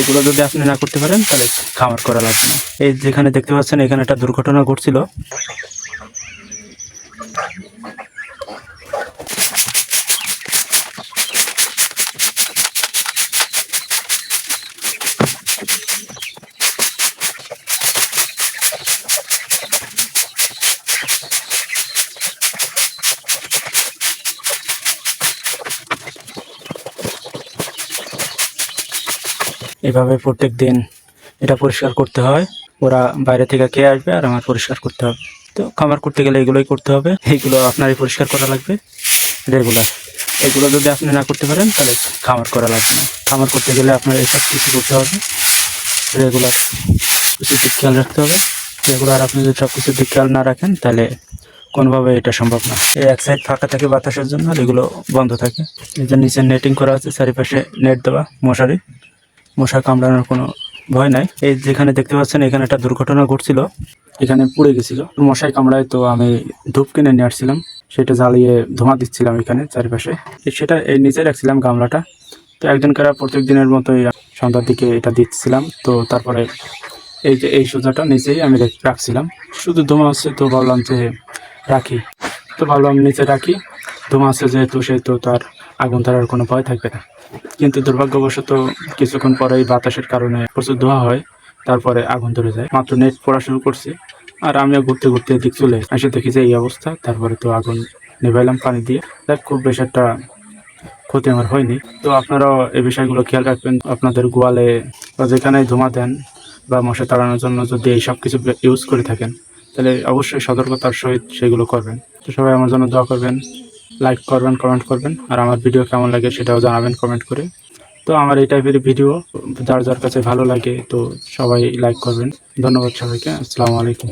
এগুলো যদি আপনি না করতে পারেন, তাহলে খামার করা লাগবে না। এই যেখানে দেখতে পাচ্ছেন, এখানে একটা দুর্ঘটনা ঘটছিল। এভাবে প্রত্যেক দিন এটা পরিষ্কার করতে হয়। ওরা বাইরে থেকে খেয়ে আসবে আর আমার পরিষ্কার করতে হবে। তো খামার করতে গেলে এগুলোই করতে হবে। এইগুলো আপনারই পরিষ্কার করা লাগবে। রেগুলার। এগুলো যদি আপনি না করতে পারেন, তাহলে খামার করা লাগবে না। খামার করতে গেলে আপনার এসব কিছু করতে হবে। রেগুলার কিছু দিক খেয়াল রাখতে হবে। রেগুলার আপনি যদি সব কিছু দিক খেয়াল না রাখেন, তাহলে কোনোভাবে এটা সম্ভব না। এই এক সাইড ফাঁকা থাকে বাতাসের জন্য এগুলো বন্ধ থাকে। এই যে নিচে নেটিং করা আছে, চারিপাশে নেট দেওয়া, মশারি। মশা কামড়ানোর কোনো ভয় নাই। এই যেখানে দেখতে পাচ্ছেন, এখানে একটা দুর্ঘটনা ঘটছিল। এখানে পুড়ে গেছিল। মশাই কামড়ায় তো আমি ধূপ কিনে নিয়ে আসছিলাম। সেটা জ্বালিয়ে ধোঁয়া দিচ্ছিলাম এখানে চারিপাশে। সেটা এই নিচে রাখছিলাম গামলাটা। তো একজন কারা প্রত্যেক দিনের মতোই সন্ধ্যার দিকে এটা দিচ্ছিলাম। তো তারপরে এই যে এই সোজাটা নিচেই আমি রাখছিলাম। শুধু ধোঁয়া হচ্ছে তো ভাবলাম যে রাখি। তো ভাবলাম নিচে রাখি। ধোঁয়া আছে যেহেতু, সেহেতু তার আগুন ধরার কোনো ভয় থাকবে না। কিন্তু দুর্ভাগ্যবশত কিছুক্ষণ পরেই বাতাসের কারণে প্রচুর ধোঁয়া হয়, তারপরে আগুন ধরে যায়। মাত্র নেট পড়া শুরু করছি, আর আমিও ঘুরতে ঘুরতে এদিক চলে এসে দেখি যে এই অবস্থা, তারপরে তো আগুন নেভাইলাম পানি দিয়ে। দেখ খুব বেশ একটা ক্ষতি আমার হয়নি। তো আপনারাও এই বিষয়গুলো খেয়াল রাখবেন। আপনাদের গোয়ালে বা যেখানে ধোঁয়া দেন বা মশা তাড়ানোর জন্য যদি এই সব কিছু ইউজ করে থাকেন, তাহলে অবশ্যই সতর্কতার সহিত সেগুলো করবেন। তো সবাই আমার জন্য দোয়া করবেন। লাইক করবেন কমেন্ট করবেন। আর আমার ভিডিও কেমন লাগে সেটাও জানাবেন কমেন্ট করে। তো আমার এই টাইপের ভিডিও যার যার কাছে ভালো লাগে, তো সবাই লাইক করবেন। ধন্যবাদ সবাইকে। আসসালামু আলাইকুম।